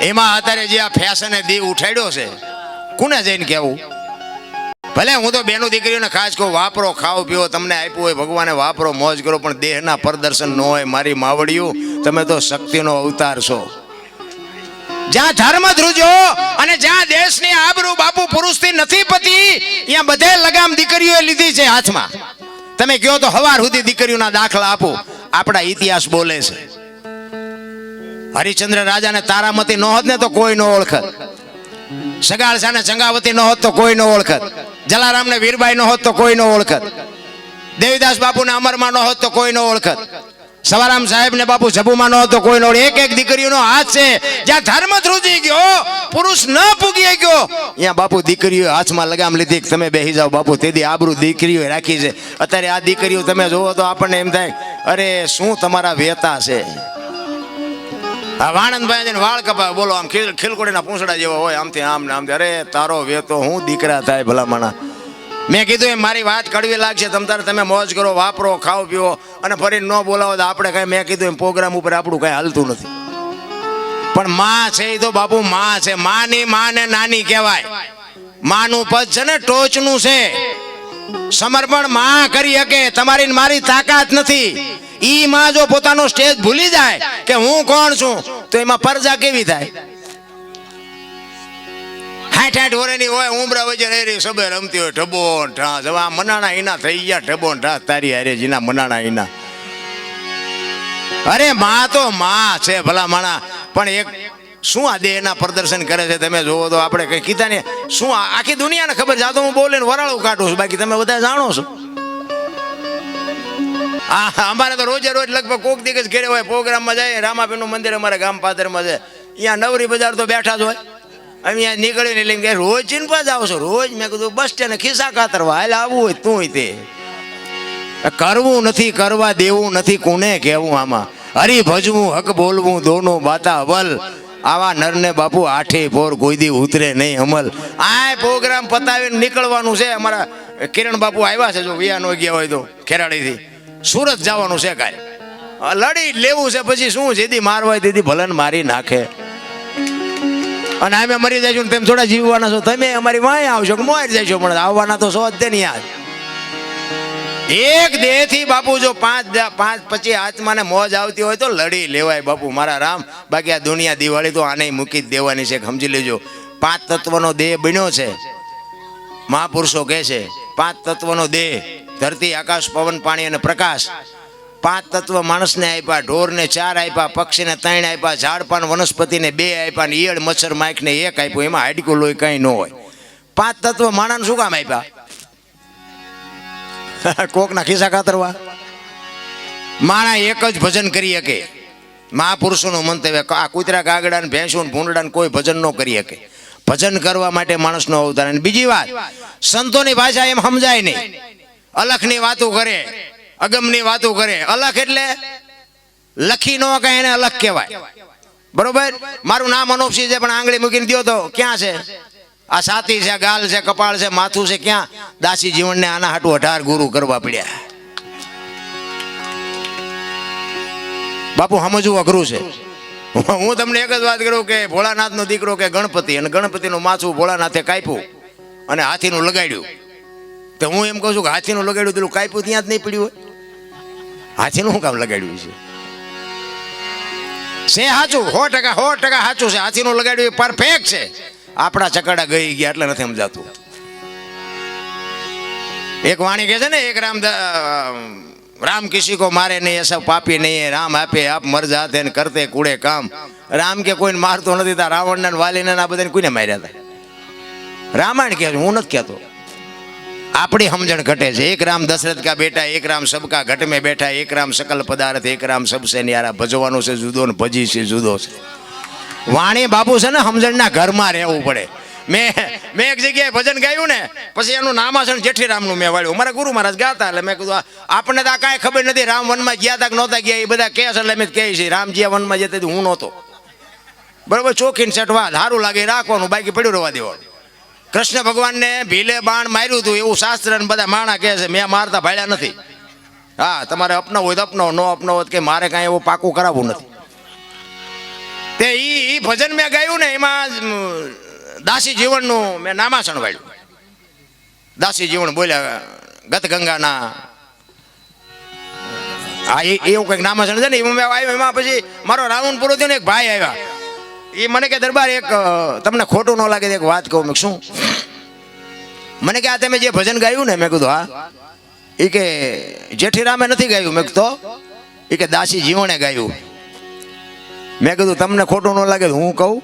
એમાં અત્યારે જે આ ફેશને દી ઉઠાડ્યો છે, કોને જઈને કેવું ભલે હું તો બેનું દીકરીઓને ખાસ કહું, વાપરો, ખાઓ, પીઓ, તમને આપ્યું હોય, ભગવાને વાપરો, મોજ કરો, પણ દેહના પ્રદર્શન ન હોય મારી માવડિયું, તમે તો શક્તિનો અવતાર છો. જ્યાં ધર્મ ધ્રુજો અને જ્યાં દેશની આબરૂ બાપુ પુરુષથી નથી પતી, ત્યાં બધે લગામ દીકરીઓએ લીધી છે હાથમાં. તમે કહો તો હવાર સુધી દીકરીઓના દાખલા આપો. આપણા ઇતિહાસ બોલે છે. હરિચંદ્ર રાજાને તારામતી ન હોત ને તો કોઈ ન ઓળખત. ચંગાવતી ન હોત તો કોઈ ન ઓળખત. વીરબાઈ ન હોત તો કોઈ ન ઓળખત. દેવીદાસ બાપુને અમરમાં ન હોત તો કોઈ ન ઓળખત. સવારામ સાહેબ ને બાપુ જબુમાં ન હોત કોઈ ન એક એક દીકરીઓનો હાથ છે. જ્યાં ધર્મ ધ્રુજી ગયો, પુરુષ ન પૂગી ગયો. ત્યાં બાપુ દીકરીઓ હાથમાં લગામ લીધી તમે બેસી જાઓ બાપુ, તેથી આબરૂ દીકરીઓ રાખી છે. અત્યારે આ દીકરીઓ તમે જોવો તો આપણને એમ થાય, અરે શું તમારા વેતા છે? આ વાણંદભાઈ જઈને વાળ કપા બોલો, આમ ખીલ ખીલકોડીના પૂંછડા જેવા હોય, આમથી આમ ને આમથી અરે, તારો વેતો હું દીકરા થાય ભલામણા. મેં કીધું એમ, મારી વાત કડવી લાગશે. તમ તારે તમે મોજ કરો, વાપરો, ખાઓ, પીઓ. અને ફરી ન બોલાવો તો આપણે કાંઈ, મેં કીધું એમ, પ્રોગ્રામ ઉપર આપણું કાંઈ હાલતું નથી. પણ માં છે એ તો બાપુ, માં છે. માની માં ને નાની કહેવાય. માનું પદ છે ને, ટોચનું છે. સમર્પણમાં કરી શકે. તમારી મારી તાકાત નથી. ઈ માં જો પોતાનો સ્ટેજ ભૂલી જાય કે હું કોણ છું તો એમાં પરજા કેવી થાય? હાઠ હાઠ ઓરેની હોય ઉમરા વચ્ચે રહી રે સબે રમતી હોય ઢબો ઢાસ હવે આ મનાણા ઈના થઈ ગયા ઢબો ઢાસ તારી હારે જીના મનાણા ઈના. અરે માં તો માં છે ભલા માણા પણ એક શું આ દેહના પ્રદર્શન કરે છે તમે જોવો તો આપણે કઈ કીધા ને શું આખી દુનિયાને ખબર જાતો હું બોલીને વરાળું કાઢું છું બાકી તમે બધા જાણો છો. આ અમારે તો રોજે રોજ લગભગ કોક દિવસ ઘેરે હોય, પ્રોગ્રામમાં જાય, રામાપીરનું મંદિર અમારા ગામ પાદરમાં છે. અહીંયા નવરી બજાર તો બેઠા જ હોય. અહીંયા નીકળીને એમ કે, રોજ ચીનપા જાવ આવશો, રોજ. મેં કીધું, બસ સ્ટેન્ડ ખિસ્સા કાતરવા હાલ આવવું હોય તું તે કરવું નથી, કરવા દેવું નથી, કોને કહેવું આમાં? હરી ભજવું, હક બોલવું, દોનું બાતા અવલ. આવા નરને બાપુ આઠે પોર કોઈ દી ઉતરે નહીં અમલ. આ પ્રોગ્રામ પતાવીને નીકળવાનું છે. અમારા કિરણ બાપુ આવ્યા છે, જો વિયા નો ગયા હોય તો ખેરાડીથી સુરત જવાનું છે કાંઈ લડી લેવું છે, પછી શું જેથી મારવાય તેથી ભલન મારી નાખે. અને અમે મરી જઈશું ને તેમ થોડા જીવવાના છો. તમે અમારી વાય આવશો કે મોર જઈશો પણ આવવાના તો સો જ નહીં યાર એક દેહથી બાપુ જો પાંચ પાંચ પછી આત્માને મોજ આવતી હોય તો લડી લેવાય બાપુ, મારા રામ. બાકી આ દુનિયા દિવાળી તો આને મૂકી જ દેવાની છે, સમજી લેજો. પાંચ તત્વનો દેહ બન્યો છે. મહાપુરુષો કહે છે, પાંચ તત્વનો દેહ ધરતી, આકાશ, પવન, પાણી અને પ્રકાશ. પાંચ તત્વ માણસને આપ્યા, ઢોરને ચાર આપ્યા, પક્ષીને ત્રણ આપ્યા, ઝાડપાન, વનસ્પતિને બે આપ્યા ને ઈયળ, મચ્છર, માઇકને એક આપ્યું. એમાં હાડકું લોહી કંઈ ન હોય. પાંચ તત્વ માણસ શું કામ આપ્યા? કોકના ખિસ્સા કાતરવા માણા એક જ ભજન કરી શકે. મહાપુરુષોનું મંતવ્ય આ કૂતરા કાગડા ને ભેંસું ને ભૂંડડા કોઈ ભજન ન કરી શકે. ભજન કરવા માટે માણસનો અવતાર. અને બીજી વાત, સંતોની ભાષા એમ સમજાય નહીં. અલખની વાતો કરે, અગમની વાતો કરે. અલખ એટલે લખી ન કહે એને અલખ કહેવાય. બરોબર? મારું નામ અનોપસી છે, પણ આંગળી મૂકીને દ્યો તો ક્યાં છે? આ સાથી છે, ગાલ છે, કપાળ છે, માથું છે, ક્યાં? દાસી જીવનને આના હાટું અઢાર ગુરુ કરવા પડ્યા. બાપુ, સમજવું અઘરું છે. હું તમને એક જ વાત કરું કે ભોળાનાથનો દીકરો કે ગણપતિ, અને ગણપતિનું માથું ભોળાનાથે કાપ્યું અને હાથીનું લગાડ્યું. તો હું એમ કહું છું કે હાથીનું લગાડ્યું પેલું કાપ્યું ત્યાં જ નહીં પડ્યું હોય. હાથીનું શું કામ લગાડ્યું છે? છે સાચું, સો ટકા સો ટકા સાચું છે. હાથીનું લગાડ્યું પરફેક્ટ છે. આપણા ચકડા ગઈ ગયા એટલે નથી સમજાતું. એક વાણી કહે છે ને, એક રામ રામ કિસી કો મારે નહીં સૌ પાપી નહીં રામ આપે, આપ મરજા જાતે કરતે કુડે કામ. રામ કે કોઈને મારતો નથી તા રાવણને વાલીને આ બધાને કોઈને માર્યા હતા રામાયણ કહે હું નથી કહેતો. આપણી સમજણ ઘટે છે. એક રામ દશરથ કા બેટા, એક રામ સબકા ઘટ મેં બેઠા, એક રામ સકલ પદાર્થ, એક રામ સબસે ન્યારા. ભજવાનો છે જુદો ને ભજી છે જુદો છે. વાણી બાપુ છે ને સમજણના ઘરમાં રહેવું પડે. મેં મેં એક જગ્યાએ ભજન ગાયું ને, પછી એનું નામાસણ જેઠીરામનું મેં વાળ્યું. મારા ગુરુ મહારાજ ગાતા એટલે મેં કીધું આપણને તો આ કાંઈ ખબર નથી. રામ વનમાં ગયા તા કે નહોતા ગયા, એ બધા કહે છે એટલે મેં કહે છે રામજી વનમાં જતા હું નહોતો. બરોબર, ચોખીને સેટ વાત, સારું લાગે, રાખવાનું, બાકી પડ્યું રહેવા દેવાનું. કૃષ્ણ ભગવાનને ભીલે બાણ માર્યું હતું એવું શાસ્ત્ર ને બધા માણા કહે છે, મેં મારતા ભાડ્યા નથી. હા, તમારે અપનો હોય તો અપનાવો, ન અપનાવો કે મારે કાંઈ એવું પાકું કરાવવું નથી. તે એ ભજન મેં ગાયું ને, એમાં દાસી જીવનનું મેં નામાસણ વાળ્યું. દાસી જીવન બોલ્યા ગત ગંગાના હા, એ, એવું કંઈક નામાસણ છે ને, એમાં આવ્યો, એમાં પછી મારો રાવણ પૂરો થયો ને એક ભાઈ આવ્યા. એ મને કે, દરબાર, એક તમને ખોટું ન લાગે તો એક વાત કહું. મેં શું? મને કે, આ તમે જે ભજન ગાયું ને, મેં કીધું, હા. એ કે, જેઠીરામે નથી ગાયું. મેં તો? એ કે, દાસી જીવણે ગાયું. મેં કીધું, તમને ખોટું ન લાગે હું કહું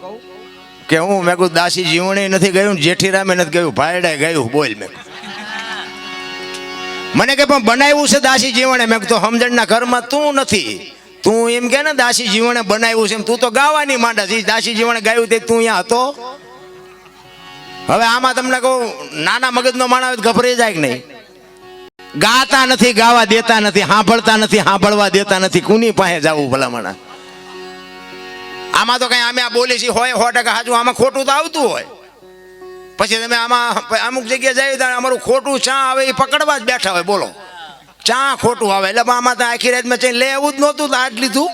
કે હું, મેં કીધું, દાસી જીવણે નથી ગયું જેઠીરામે નથી ગયું ભાઈડાએ ગયું. બોલ, મેં મને કે, પણ બનાવ્યું છે દાસી જીવણે. મેં કીધું, સમજણના ઘરમાં તું નથી. તું એમ કે ને, દાસી જીવણે બનાવ્યું છે. તું તો ગાવાની માંડા છે. દાસી જીવણે ગાયું તે તું અહીંયા હતો? હવે આમાં તમને કહું, નાના મગજનો માણસ ગભરાઈ જાય કે નહીં? ગાતા નથી, ગાવા દેતા નથી, સાંભળતા નથી, સાંભળવા દેતા નથી. કુની પાસે જવું ભલામણ? આમાં તો કઈ અમે આ બોલી છીએ હોય, સો ટકા હાજુ આમાં ખોટું તો આવતું હોય. પછી તમે આમાં, અમુક જગ્યાએ જાય અમારું ખોટું ચા આવે એ પકડવા જ બેઠા હોય, બોલો. ચા ખોટું આવે. એટલે આમાં તો આખી રાતમાં ચા લેવું જ નહોતું તો આજ લીધું.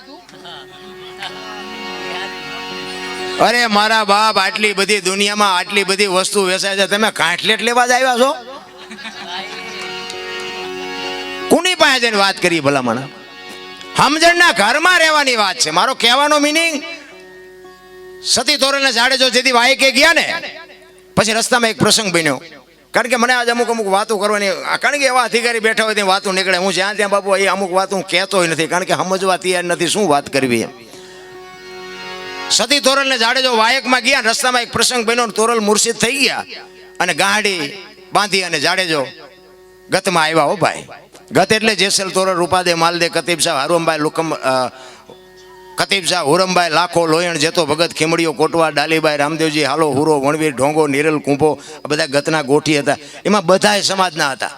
અરે મારા બાપ આટલી બધી દુનિયામાં આટલી બધી વસ્તુ વેચાય છે. તમે કાંઠલેટ લેવા જ આવ્યા છો? કોની પાસે જઈને વાત કરી ભલામણ? સમજણના ઘરમાં રહેવાની વાત છે. મારો કહેવાનો મિનિંગ સતી તોરણના ઝાડે જો જેથી વાયકે ગયા ને, પછી રસ્તામાં એક પ્રસંગ બન્યો. કારણ કે મને આજે અમુક અમુક વાતો કરવાની કારણ કે એવા અધિકારી બેઠા હોય ત્યાં વાતો નીકળે. હું જ્યાં ત્યાં બાપુ એ અમુક વાત હું કહેતો નથી. કારણ કે સમજવા તૈયાર નથી શું વાત કરવી એમ. સતી તોરલને જાડેજો વાયકમાં ગયા રસ્તામાં એક પ્રસંગ બન્યો તોરલ મુર્શિદ થઈ ગયા અને ગાડી બાંધી અને જાડેજો ગતમાં આવ્યા હો ભાઈ. ગત એટલે જેસલ તોરલ રૂપાદે માલદે કતીબ સાહેબ હારુમભાઈ લુકમ કતીબ શાહ હુરમભાઈ લાખો, લોયણ, જેતો ભગત, ખીમડીઓ, કોટવા ડાલીભાઈ રામદેવજી, હાલો, હુરો, વણવીર, ઢોંગો, નિરલ, કુંભો, આ બધા ગતના ગોઠી હતા. એમાં બધાય સમાજના હતા.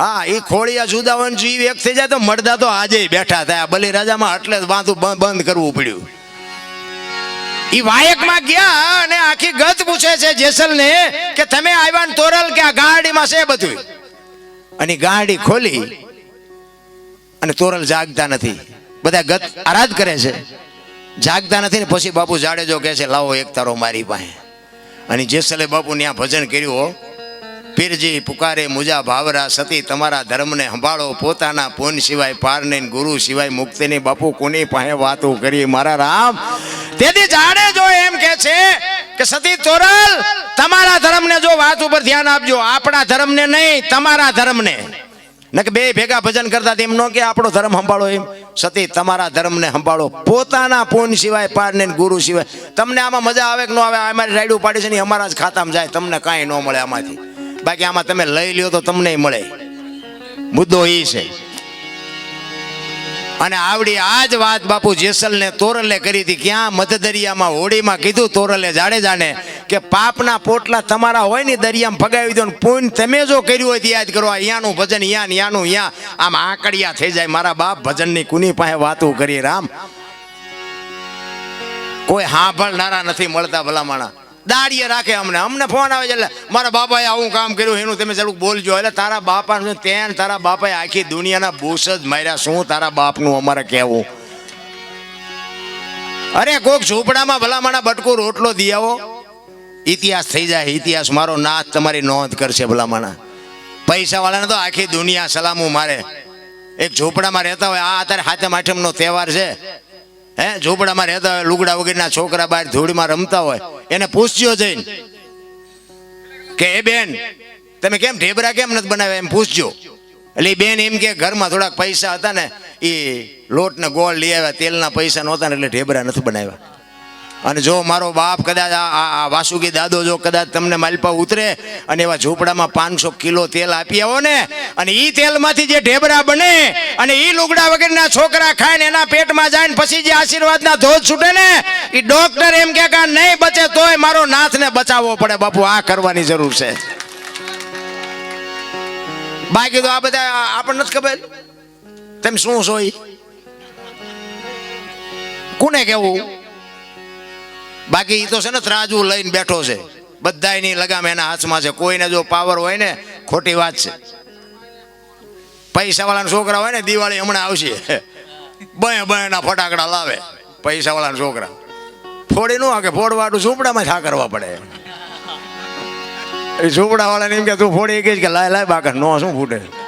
હા એ ખોળિયા જુદા હોય ને જીવ એક થઈ જાય તો મળતા તો આજે બેઠા થયા. બલિરાજામાં એટલે જ વાંધું બંધ કરવું પડ્યું. એ વાયકમાં ગયા અને આખી ગત પૂછે છે જેસલને કે તમે આવ્યા ને તોરલ કે આ ગાડીમાં છે બધું અને ગાડી ખોલી અને તોરલ જાગતા નથી. બધા ગત આરાધ કરે છે. જાગતા નથી ને પછી બાપુ જાડેજો કહે છે, લાવો એક તારો મારી પાસે. અને જેસલે બાપુ ત્યાં ભજન કર્યું હો, પીરજી, પુકારે, મુજા, ભાવરા, સતી, તમારા ધર્મને સંભાળો, પોતાના પૂન સિવાય પાર નહીં, ગુરુ સિવાય મુક્તિ નહીં. બાપુ, કોની પાસે વાતો કરી મારા રામ, તેથી જાણે જો એમ કે છે કે, સતી તોરલ તમારા ધર્મને જો વાત ઉપર ધ્યાન આપજો, આપણા ધર્મને નહીં, તમારા ધર્મને. ને કે બે ભેગા ભજન કરતા તેમ નો કે, આપણો ધર્મ સંભાળો એમ. સતી, તમારા ધર્મને સંભાળો. પોતાના પૂન સિવાય પાર નહીં, ગુરુ સિવાય. તમને આમાં મજા આવે કે ન આવે અમારી રાયડું પાડી છે ને અમારા જ ખાતામાં જાય, તમને કાંઈ ન મળે આમાંથી. બાકી આમાં તમે લઈ લ્યો તો તમને મળે. મુદ્દો એ છે. અને આવડી આ જ વાત બાપુ જેસલને તોરલે કરી હતી. ક્યાં મધદરિયામાં હોડીમાં કીધું તોરલે જાડેજાને કે પાપના પોટલા તમારા હોય ને દરિયામાં ફગાવી દો ને પૂન તમે જો કર્યું હોય તો યાદ કરો અહીંયાનું ભજન યા ને યાનું યા આમ આંકડિયા થઈ જાય, મારા બાપ ભજનની કુની પાસે વાતો કરી, રામ. કોઈ સાંભળનારા નથી મળતા ભલામણા. દાડીએ રાખે અમને. અમને ફોન આવે છે એટલે મારા બાપાએ આવું કામ કર્યું, એનું તમે જરૂર બોલજો. એટલે તારા બાપા તેન તારા બાપાએ આખી દુનિયાના બૂસ જ માર્યા. શું તારા બાપનું અમારે કહેવું? અરે કોક ઝૂંપડામાં ભલામણા બટકો રોટલો દિયાવો ઇતિહાસ થઈ જાય. ઇતિહાસ મારો નાથ તમારી નોંધ કરશે ભલામણા. પૈસા વાળાને તો આખી દુનિયા સલામું મારે. એક ઝૂંપડામાં રહેતા હોય, આ અત્યારે હાથમ આઠમનો તહેવાર છે. હે, ઝૂંપડામાં રહેતા હોય, લુગડા વગરના છોકરા બહાર ધૂળમાં રમતા હોય, એને પૂછજો જઈને. કે, એ બેન, તમે કેમ ઢેબરા કેમ નથી બનાવ્યા? એમ પૂછજો. એટલે એ બેન એમ કે, ઘરમાં થોડાક પૈસા હતા ને એ લોટ ને ગોળ લઈ આવ્યા, તેલના પૈસા નહોતા ને એટલે ઢેબરા નથી બનાવ્યા. અને જો મારો બાપ કદાચ આ વાસુકી દાદો જો કદાચ તમને માલપા ઉતરે અને એવા ઝૂંપડામાં પાંચસો કિલો તેલ આપી આવો ને, અને એ તેલમાંથી જે ઢેબરા બને અને એ લુગડા વગેરેના છોકરા ખાય ને એના પેટમાં જાય ને પછી જે આશીર્વાદના ધોધ છૂટે ને એ ડોક્ટર એમ કે નહીં બચે તોય મારો નાથને બચાવવો પડે. બાપુ, આ કરવાની જરૂર છે. બાકી તો આ બધા આપણને નથી ખબર? તેમ શું સોય કોને કેવું બાકી એ તો છે ને ત્રાજુ લઈને બેઠો છે. બધાયની લગામ એના હાથમાં છે. કોઈને જો પાવર હોય ને, ખોટી વાત છે. પૈસા વાળાના છોકરા હોય ને, દિવાળી હમણાં આવશે. બય બયના ફટાકડા લાવે. પૈસાવાળાના છોકરા. ફોડી નો કે ફોડવાડું ઝૂંપડામાં થા કરવા પડે. એ ઝૂંપડાવાળાને એમ કે, તું ફોડી કે લાય લાય બાકર નો શું ફૂટે?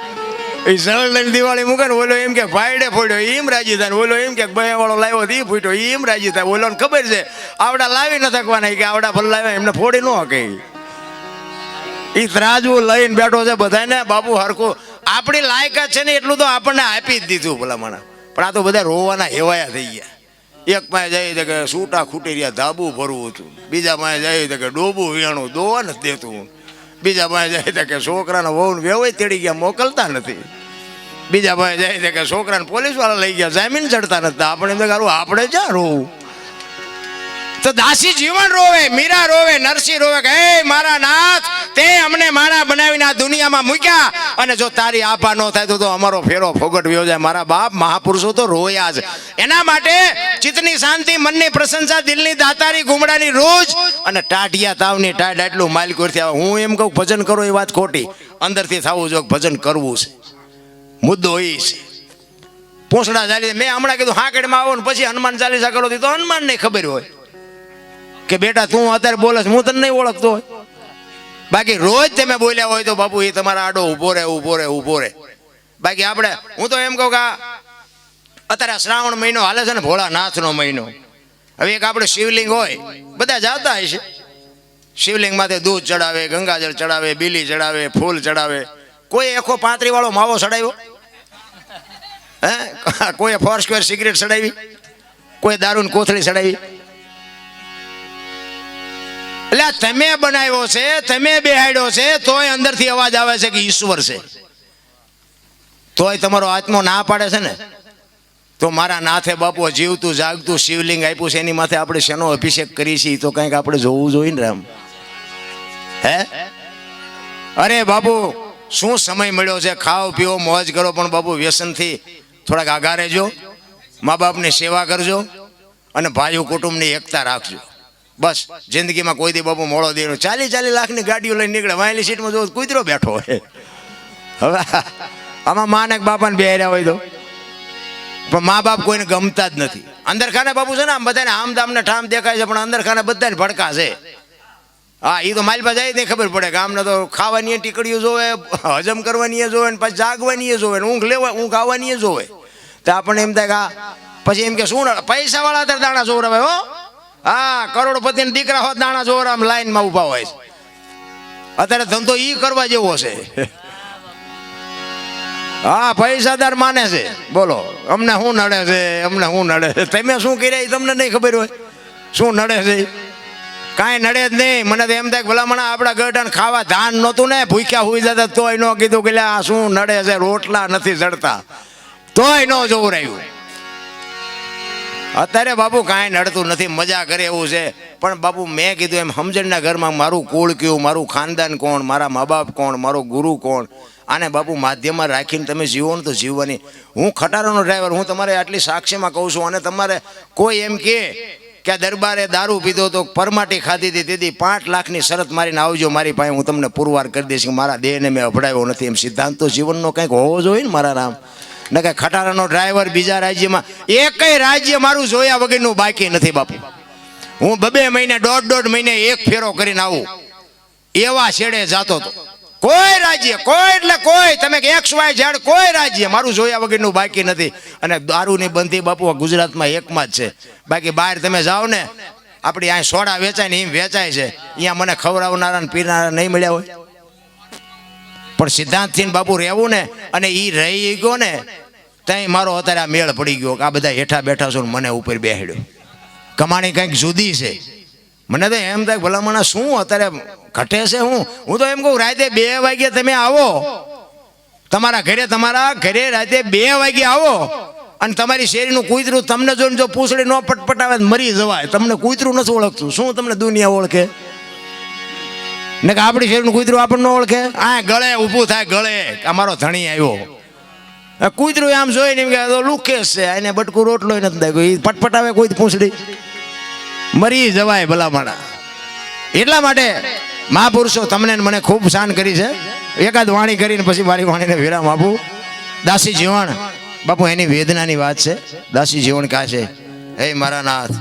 એ સરળ લઈને દિવાળી મૂકે ને ઓલો એમ કે ભાઈડે ફોડ્યો એમ રાજી થાય ઓલો એમ કે બે વાળો લાવ્યો તો એ ફૂટ્યો એમ રાજી થાય. ઓલોને ખબર છે, આવડા લાવી ન થકવાના કે આવડા ભલે લાવ્યા, એમને ફોડી ન હકે એ ત્રાજવું લઈને બેઠો છે બધાને બાપુ હરખું. આપણી લાયકાત છે ને એટલું તો આપણને આપી જ દીધું ભલામણ. પણ આ તો બધા રોવાના હેવાયા થઈ ગયા. એક પાસે જાય છે કે સૂટા ખૂટી રહ્યા ધાબુ ભરવું હતું. બીજા પાસે જાય છે કે ડોબું વીણું દોવા નથી દેતું. બીજા પાસે જાય છે કે છોકરાને વહુ વેવાય તેડી ગયા, મોકલતા નથી. બીજા ભાઈ જાય છે કે છોકરાને પોલીસવાળા લઈ ગયા, જામીન ચડતા નથી. આપણે એમ આપણે ક્યાં રોવું? તો દાસી જીવન રોવે, મીરા રોવે, નરસિંહ રોવે કે મારા નાથ તે અમને માણા બનાવીને આ દુનિયામાં મૂક્યા. અને જો તારી આભા ન થાય તો અમારો ફેરો ફોગટવ્યો જાય. મારા બાપ મહાપુરુષો તો રોયા જ. એના માટે ચિત્તની શાંતિ, મનની પ્રશંસા, દિલની દાતારી, ગુમડાની રોજ અને ટાઢિયા તાવની ટાઢ એટલું માલિકોરથી આવે. હું એમ કહું, ભજન કરો એ વાત ખોટી. અંદરથી થવું જો ભજન કરવું છે. મુદ્દો એ છે. પૂંછડા ચાલી મેં હમણાં કીધું, હાંકડમાં આવો ને પછી હનુમાન ચાલીસા કરો. તો હનુમાન ખબર હોય કે બેટા તું અત્યારે બોલે હું તને નહીં ઓળખતો હોય. બાકી રોજ તમે બોલ્યા હોય તો બાપુ, એ તમારા આડો ઊભો રહે, ઊભો રહે ઊભો રહે. બાકી આપણે, હું તો એમ કહું કે અત્યારે શ્રાવણ મહિનો હાલે છે ને ભોળાનાથનો મહિનો. હવે એક આપણે શિવલિંગ હોય, બધા જાતા હશે. શિવલિંગ માથે દૂધ ચડાવે, ગંગાજળ ચડાવે, બીલી ચડાવે, ફૂલ ચડાવે. કોઈ એખો પાંત્રી વાળો માવો ચડાવ્યો? હે? કોઈ ફોર સ્ક્વેર સિગરેટ ચડાવી? કોઈ દારૂન કોથળી ચડાવી? એટલે તમે બનાવ્યો છે, તમે બેહાડ્યો છે, તોય અંદરથી અવાજ આવે છે કે ઈશ્વર છે. તોય તમારો આત્મો ના પાડે છે ને? તો મારા નાથે બાપો જીવતું, જાગતું, શિવલિંગ આપ્યું છે, એની માથે આપણે શેનો અભિષેક કરી છીએ તો કંઈક આપણે જોવું જોઈએ ને રામ. હે? અરે બાપુ, શું સમય મળ્યો છે? ખાઓ, પીઓ, મોજ કરો, પણ બાપુ વ્યસનથી થોડાક આઘા રહેજો. મા બાપની સેવા કરજો અને ભાઈઓ કુટુંબની એકતા રાખજો. બસ, જિંદગીમાં કોઈ દી બાપુ મોડો દેનો ચાલી ચાલી લાખની ગાડીઓ લઈને નીકળે. વાયલી સીટમાં જો કૂતરો બેઠો હોય. હવે આમાં માને કે બાપાને બેહર્યા હોય તો. પણ મા બાપ કોઈને ગમતા જ નથી. અંદર ખાને બાપુ છે ને, આમ બધાને આમ દામને ઠામ દેખાય છે, પણ અંદર ખાને બધાને ભડકા છે. હા એ તો માલપા જાય નહીં ખબર પડે કે આમને તો ખાવાની ટીકડીઓ જોવે, હજમ કરવાની એ જોવે ને પછી જાગવાની એ જોવે ને ઊંઘ લેવા, ઊંઘ આવવાની એ જોવે. તો આપણને એમ થાય કે પછી એમ કે શું પૈસા વાળા અત્યારે દાણા જોવરાવે હો. હા કરોડપતિ દીકરા હોત દાણા જોવરામ લાઈનમાં ઊભા હોય. અત્યારે ધંધો ઈ કરવા જેવો છે. હા, પૈસાદાર માને છે. બોલો, અમને શું નડે છે? અમને શું નડે છે? તમે શું કર્યા એ તમને નહીં ખબર હોય? શું નડે છે? કાંઈ નડે જ નહીં. મને તો એમ થાય ભલામણ આપણા ગઢન ખાવા ધાન નહોતું ને, ભૂખ્યા હુઈ જતા તોય ન કીધું કે આ શું નડે છે? રોટલા નથી ચડતા તોય ન જોવું રહ્યું અત્યારે બાપુ કાંઈ નડતું નથી, મજા કરે એવું છે. પણ બાપુ મેં કીધું એમ, સમજણના ઘરમાં મારું કુળ કયું, મારું ખાનદાન કોણ, મારા મા બાપ કોણ, મારો ગુરુ કોણ? આને બાપુ માધ્યમમાં રાખીને તમે જીવો ને તો જીવવાની. હું ખટારાનો ડ્રાઈવર, હું તમારે આટલી સાક્ષીમાં કહું છું, અને તમારે કોઈ એમ કે કે આ દરબારે દારૂ પીધો તો પરમાટી ખાધી હતી, તેથી પાંચ લાખની શરત મારીને આવજો મારી પાસે, હું તમને પુરવાર કરી દઈશ કે મારા દેહને મેં અભડાવ્યો નથી. એમ સિદ્ધાંત જીવનનો કંઈક હોવો જોઈએ ને મારા રામ. ને કે ખટારાનો ડ્રાઈવર બીજા રાજ્યમાં, એકય રાજ્ય મારું જોયા વગરનું બાકી નથી બાપુ. હું બબે મહિને, દોઢ દોઢ મહિને એક ફેરો કરીને આવું. એવા છેડે જાતો હતો. કોઈ રાજ્ય, કોઈ એટલે કોઈ, તમે એક્સ વાય ઝેડ કોઈ રાજ્ય મારું જોયા વગરનું બાકી નથી. અને દારૂની બંધી બાપુ ગુજરાતમાં એકમાં જ છે. બાકી બહાર તમે જાઓ ને, આપણી અહીં સોડા વેચાય ને એમ વેચાય છે. અહીંયા મને ખવડાવનારા પીનારા નહીં મળ્યા હોય. પણ સિદ્ધાંતથી બાપુ રહેવું ને અને એ રહી ગયો ને, ત્યાં મારો અત્યારે આ મેળ પડી ગયો કે આ બધા હેઠા બેઠા છો મને ઉપર બેહાડ્યો. કમાણી કંઈક જુદી છે. મને તો એમ થાય ભલામણ શું અત્યારે ઘટે છે હું? હું તો એમ કહું, રાતે બે વાગે તમે આવો. તમારા ઘરે તમારા ઘરે રાતે બે વાગે આવો અને તમારી શેરીનું કૂતરું તમને જોઈને જો પૂછડી ન પટપટાવે મરી જવાય. તમને કૂતરું નથી ઓળખતું. શું તમને દુનિયા ઓળખે? ને કે આપણી શેરીનું કૂતરું આપણને ઓળખે? આ ગળે ઊભું થાય ગળે. અમારો ધણી આવ્યો. કૂતરું આમ જોઈને એમ કે લુકેશ છે એને બટકું રોટલો નથી દાખ્યો એ પટપટાવે કોઈ પૂંછડી. મરી જવાય ભલામણા. એટલા માટે મહાપુરુષો તમને મને ખૂબ શાન કરી છે. એકાદ વાણી કરીને પછી મારી વાણીને વિરામ આપું. દાસી જીવણ બાપુ એની વેદનાની વાત છે. દાસી જીવણ કા છે હે મારા નાથ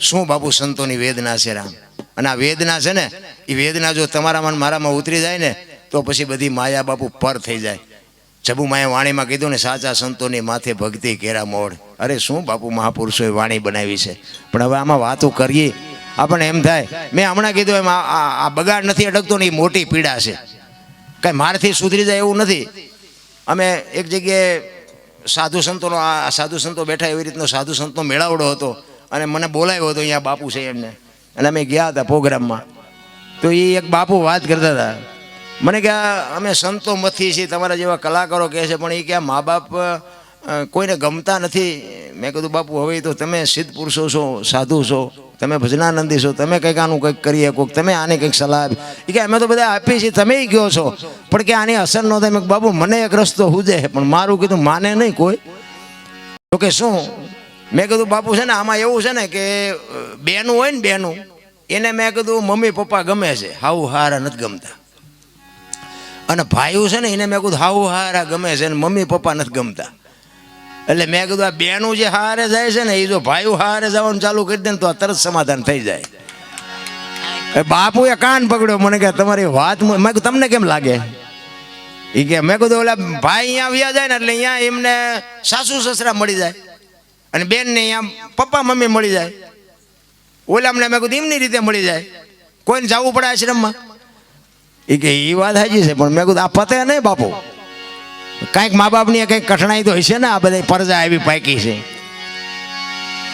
શું બાપુ સંતોની વેદના છે રામ? અને આ વેદના છે ને એ વેદના જો તમારામાં મન મારામાં ઉતરી જાય ને, તો પછી બધી માયા બાપુ પર થઈ જાય. જબુ માએ વાણીમાં કીધું ને, સાચા સંતોની માથે ભક્તિ કેરા મોડ અરે શું બાપુ મહાપુરુષોએ વાણી બનાવી છે? પણ હવે આમાં વાતો કરીએ. આપણને એમ થાય, મેં હમણાં કીધું એમ, આ- બગાડ નથી અટકતો ને એ મોટી પીડા છે. કાંઈ મારથી સુધરી જાય એવું નથી. અમે એક જગ્યાએ સાધુ સંતોનો, આ સાધુ સંતો બેઠા એવી રીતનો સાધુ સંતનો મેળાવડો હતો અને મને બોલાવ્યો હતો અહીંયા બાપુ છે એમને અને અમે ગયા હતા પ્રોગ્રામમાં. તો એ એક બાપુ વાત કરતા હતા. મને કે અમે સંતો મથી છીએ, તમારા જેવા કલાકારો કહે છે, પણ એ કે મા બાપ કોઈને ગમતા નથી. મેં કીધું, બાપુ, હવે તો તમે સિદ્ધ પુરુષો છો, સાધુ છો, તમે ભજનાનંદી છો, તમે કંઈક આનું કંઈક કરીએ કોઈક તમે આને કંઈક સલાહ આપી એ કે, અમે તો બધા આપીએ છીએ, તમે કહો છો. પણ કે આની અસર ન થાય. બાપુ, મને એક રસ્તો હુજે પણ મારું કીધું, માને નહીં કોઈ. તો કે, શું? મેં કીધું, બાપુ છે ને, આમાં એવું છે ને કે બેનું હોય ને બેનું, એને મેં કીધું, મમ્મી, પપ્પા ગમે છે. હાઉ હારા નથી ગમતા. અને ભાઈઓ છે ને, એને મેં કીધું હાઉ હારા ગમે છે. ને મમ્મી, પપ્પા નથી ગમતા. એટલે મેં કીધું, આ બેનું જે હારે જાય છે ને, એ જો ભાઈઓ હારે જવાનું ચાલુ કરી દે ને, તો આ તરત સમાધાન થઈ જાય. બાપુએ કાન પકડ્યો, મને કે, તમારી વાત મ- તમને કેમ લાગે? એ કે, મેં કીધું, ઓલા ભાઈ અહીંયા વ્યા જાય ને, એટલે અહીંયા એમને સાસુ સસરા મળી જાય. અને બેનને આમ પપ્પા, મમ્મી મળી જાય. ઓલામને મેં કીધું, એમની રીતે મળી જાય. કોઈને જવું પડે આશ્રમમાં? એ કે એ વાત સાચી છે, પણ મેં કીધું, આ પતે નહીં બાપુ. કાંઈક મા બાપની કંઈક કઠણાઈ તો હશે ને, આ બધા પરજા આવી પાકી છે.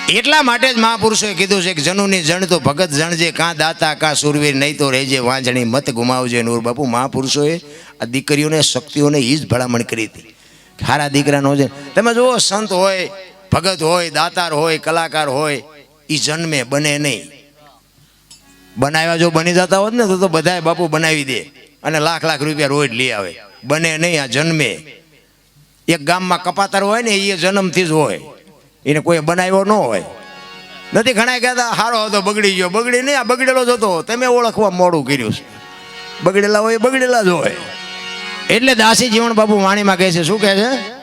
એટલા માટે જ મહાપુરુષોએ કીધું છે કે, જનુની જણ તો ભગત જણ જે કાં દાતા, કાં સુરવીર નહીં તો રહેજે, વાંજણી મત ગુમાવજે. નૂર બાપુ, મહાપુરુષોએ આ દીકરીઓને, શક્તિઓને એ જ ભલામણ કરી હતી. સારા દીકરાનો છે તમે જુઓ, સંત હોય ભગત હોય, દાતાર હોય, કલાકાર હોય એ જન્મે, બને નહીં. બનાવ્યા જો બની જતા હોત ને, તો તો બધાય બાપુ બનાવી દે અને લાખ લાખ રૂપિયા રોજ લઈ આવે. બને નહીં, આ જન્મે. એક ગામમાં કપાતર હોય ને એ જન્મથી જ હોય. એને કોઈ બનાવ્યો ન હોય. નથી ઘણા કહેતા, હારો હતો, બગડી ગયો. બગડી નહીં, આ બગડેલો જ હતો. તમે ઓળખવા મોડું કર્યું છે. બગડેલા હોય બગડેલા જ હોય. એટલે દાસી જીવન બાપુ વાણીમાં કહે છે, શું કહે છે?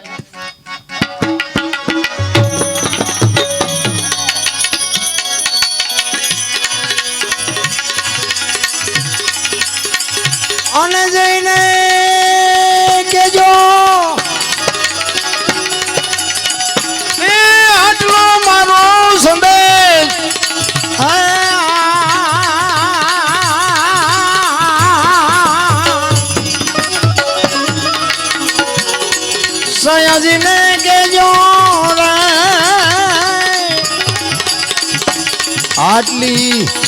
અને જઈને કેજો આટલો મારો સંદેશ. સયાજીને કેજો આટલી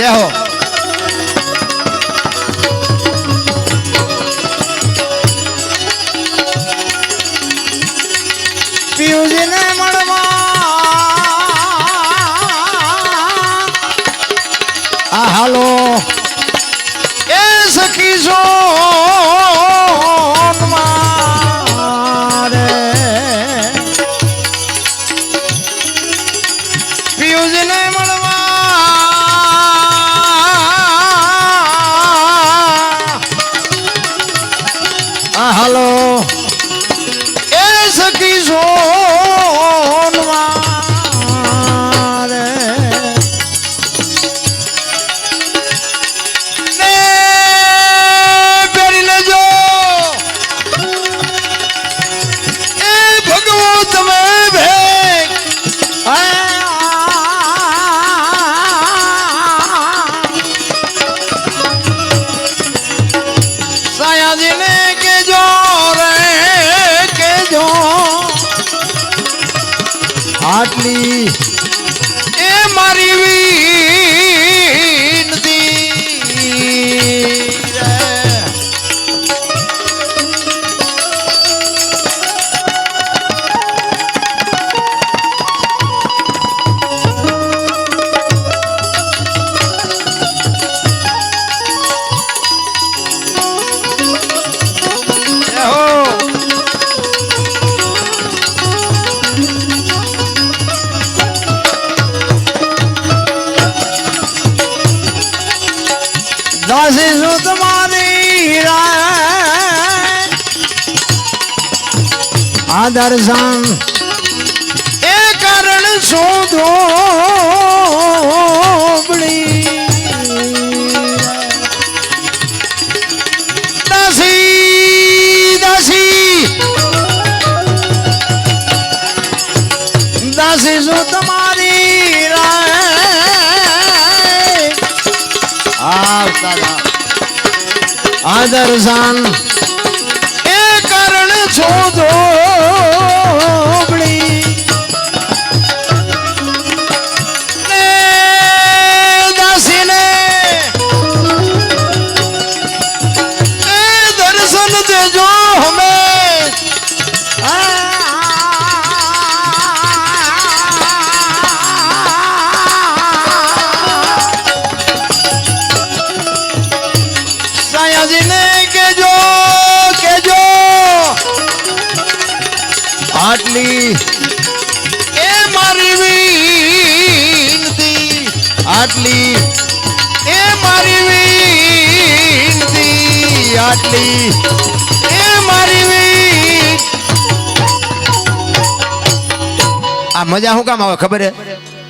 જય આટલી એ મારી દર્શન એ કારણ શોધો દાસી દાસી. દાસી શું તમારી રાય આ દાદા આ દર્શન એ કારણ છો આટલી, એ મારી વિનતી આટલી, એ મારી વિન આ મજા શું કામ આવે ખબર હે?